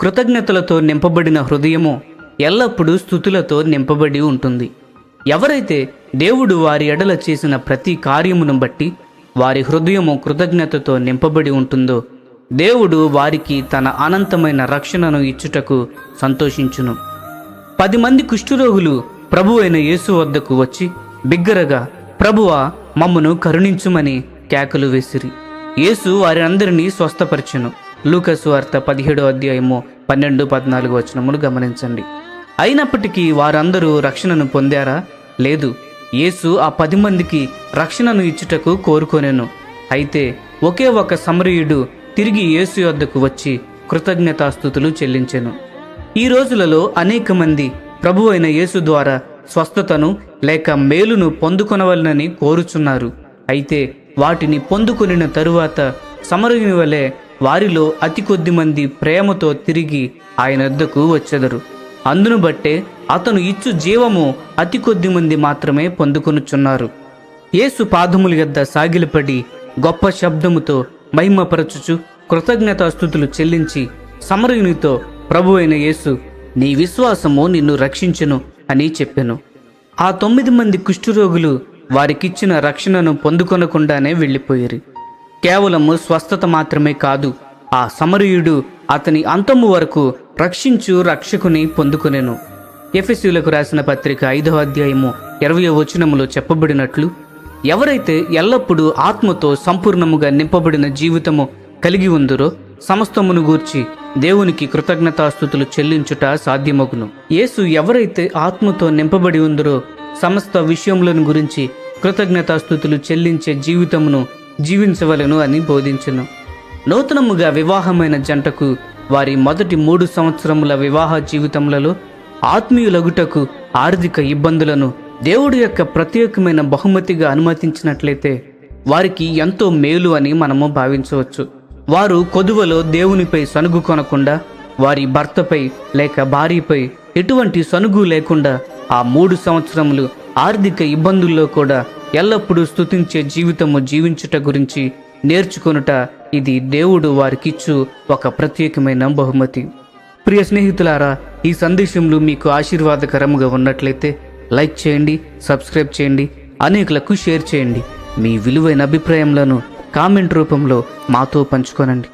కృతజ్ఞతలతో నింపబడిన హృదయము ఎల్లప్పుడూ స్థుతులతో నింపబడి ఉంటుంది. ఎవరైతే దేవుడు వారి ఎడల చేసిన ప్రతి కార్యమును బట్టి వారి హృదయము కృతజ్ఞతతో నింపబడి ఉంటుందో దేవుడు వారికి తన అనంతమైన రక్షణను ఇచ్చుటకు సంతోషించును. పది మంది కుష్ఠురోగులు ప్రభు అయిన యేసు వద్దకు వచ్చి బిగ్గరగా ప్రభువా మమ్మను కరుణించుమని కేకలు వేసిరి. యేసు వారందరినీ స్వస్థపరిచెను. లూకసు వార్త పదిహేడో అధ్యాయము పన్నెండు పద్నాలుగు వచనములు గమనించండి. అయినప్పటికీ వారందరూ రక్షణను పొందారా? లేదు. యేసు ఆ పది మందికి రక్షణను ఇచ్చుటకు కోరుకొనెను. అయితే ఒకే ఒక సమరయుడు తిరిగి యేసు యొద్దకు వచ్చి కృతజ్ఞతాస్థుతులు చెల్లించెను. ఈ రోజులలో అనేక మంది ప్రభు అయిన యేసు ద్వారా స్వస్థతను లేక మేలును పొందుకొనవలనని కోరుచున్నారు. అయితే వాటిని పొందుకొనిన తరువాత సమరయుని వలె వారిలో అతి కొద్ది మంది ప్రేమతో తిరిగి ఆయన వద్దకు వచ్చెదరు. అందును బట్టే అతను ఇచ్చు జీవము అతి కొద్ది మంది మాత్రమే పొందుకొనుచున్నారు. యేసు పాదముల యొద్ద సాగిలపడి గొప్ప శబ్దముతో మహిమపరచుచు కృతజ్ఞతాస్థుతులు చెల్లించి సమరయునితో ప్రభు అయిన యేసు నీ విశ్వాసము నిన్ను రక్షించును అని చెప్పెను. ఆ తొమ్మిది మంది కుష్ఠరోగులు వారికిచ్చిన రక్షణను పొందుకొనకుండానే వెళ్ళిపోయారు. కేవలము స్వస్థత మాత్రమే కాదు ఆ సమరయుడు అతని అంతము వరకు రక్షించు రక్షకుని పొందుకునేను. ఎఫ్ఎస్యులకు రాసిన పత్రిక ఐదవ అధ్యాయము ఇరవై వచనములో చెప్పబడినట్లు ఎవరైతే ఎల్లప్పుడూ ఆత్మతో సంపూర్ణముగా నింపబడిన జీవితము కలిగి ఉందరో సమస్తమును గూర్చి దేవునికి కృతజ్ఞతాస్థుతులు చెల్లించుట సాధ్యమగును. యేసు ఎవరైతే ఆత్మతో నింపబడి ఉందరో సమస్త విషయములను గురించి కృతజ్ఞతాస్థుతులు చెల్లించే జీవితమును జీవించవలను అని బోధించును. నూతనముగా వివాహమైన జంటకు వారి మొదటి మూడు సంవత్సరముల వివాహ జీవితములలో ఆత్మీయులగుటకు ఆర్థిక ఇబ్బందులను దేవుడి యొక్క ప్రత్యేకమైన బహుమతిగా అనుమతించినట్లయితే వారికి ఎంతో మేలు అని మనము భావించవచ్చు. వారు కొదువలో దేవునిపై సనుగు కొనకుండా వారి భర్తపై లేక భార్యపై ఎటువంటి సనుగు లేకుండా ఆ మూడు సంవత్సరములు ఆర్థిక ఇబ్బందుల్లో కూడా ఎల్లప్పుడూ స్తుతించే జీవితము జీవించుట గురించి నేర్చుకొనుట ఇది దేవుడు వారికిచ్చు ఒక ప్రత్యేకమైన బహుమతి. ప్రియ స్నేహితులారా ఈ సందేశంలో మీకు ఆశీర్వాదకరముగా ఉన్నట్లయితే లైక్ చేయండి సబ్స్క్రైబ్ చేయండి అనేకులకు షేర్ చేయండి. మీ విలువైన అభిప్రాయములను కామెంట్ రూపంలో మాతో పంచుకోనండి.